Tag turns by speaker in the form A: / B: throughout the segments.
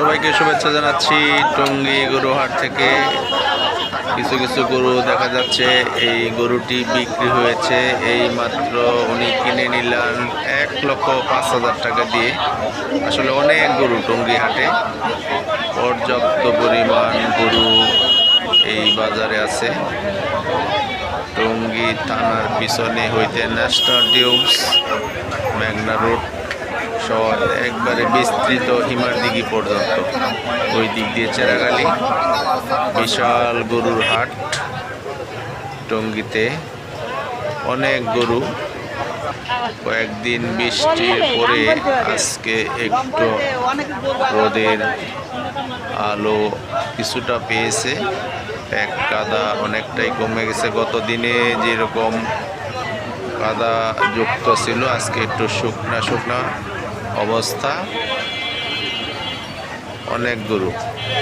A: সবাইকে শুভেচ্ছা জানাচ্ছি টঙ্গী গরুহাট থেকে। কিছু কিছু গরু দেখা যাচ্ছে, এই গরুটি বিক্রি হয়েছে। এই মাত্র উনি কিনে নিলেন এক লক্ষ পাঁচ হাজার টাকা দিয়ে। আসলে অনেক গরু টঙ্গী হাটে। পর্যাপ্ত পরিমাণ গরু এই বাজারে আছে। টঙ্গী থানার পিছনে হইতে ন্যাশনাল টিউবস মেঘনা রোড। শহর, একবারে বিস্তৃত হিমার দিঘি পর্যন্ত। ওই দিক দিয়ে চেরাগালি, বিশাল গরুর হাট, টঙ্গিতে অনেক গরু। কয়েকদিন বৃষ্টির পরে আজকে একটু রোদের আলো কিছুটা পেয়েছে। এক কাদা অনেকটাই কমে গেছে। গত দিনে যেরকম কাদা যুক্ত ছিল, আজকে একটু শুকনা শুকনা অবস্থা অনেক গুরু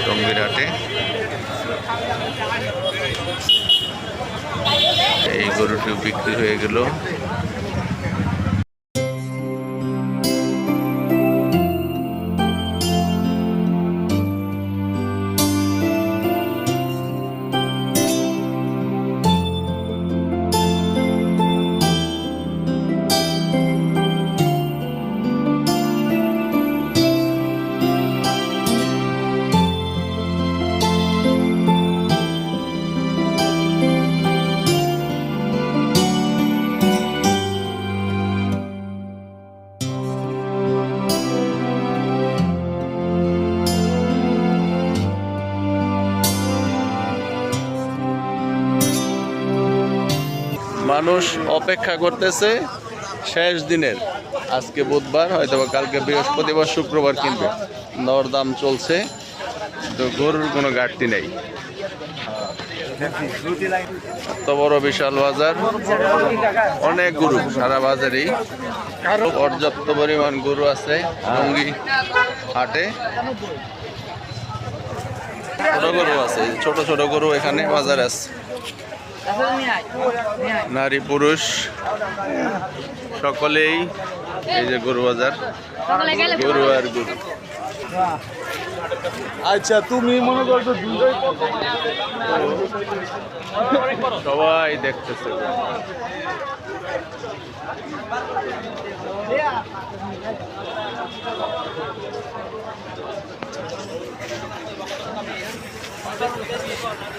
A: টঙ্গিরহাটে এই গরুটি বিক্রি হয়ে গেল। মানুষ অপেক্ষা করতেছে শেষ দিনের। আজকে বুধবার হয়তো কালকে বৃহস্পতিবার, শুক্রবার কিনবে। দরদাম চলছে তো গরুর কোনো ঘাটতি নেই। এত বড় বিশাল বাজার, অনেক গরু সারা বাজারেই। পর্যাপ্ত পরিমাণ গরু আছে টঙ্গি হাটে। ছোট গরু আছে, ছোট ছোট গরু এখানে বাজারে আছে। নারী পুরুষ সকলেই এই যে গরু বাজার গরু আর গরু।
B: আচ্ছা তুমি মনে করছ
A: সবাই দেখতেছে।
C: খালি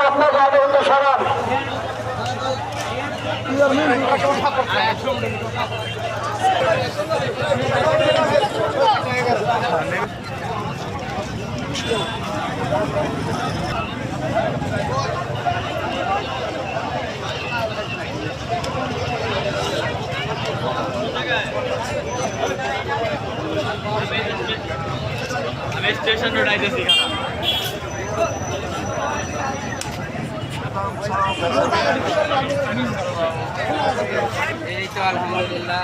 D: আমি স্টেশন রোড আইতেছি এই তো আলহামদুলিল্লাহ।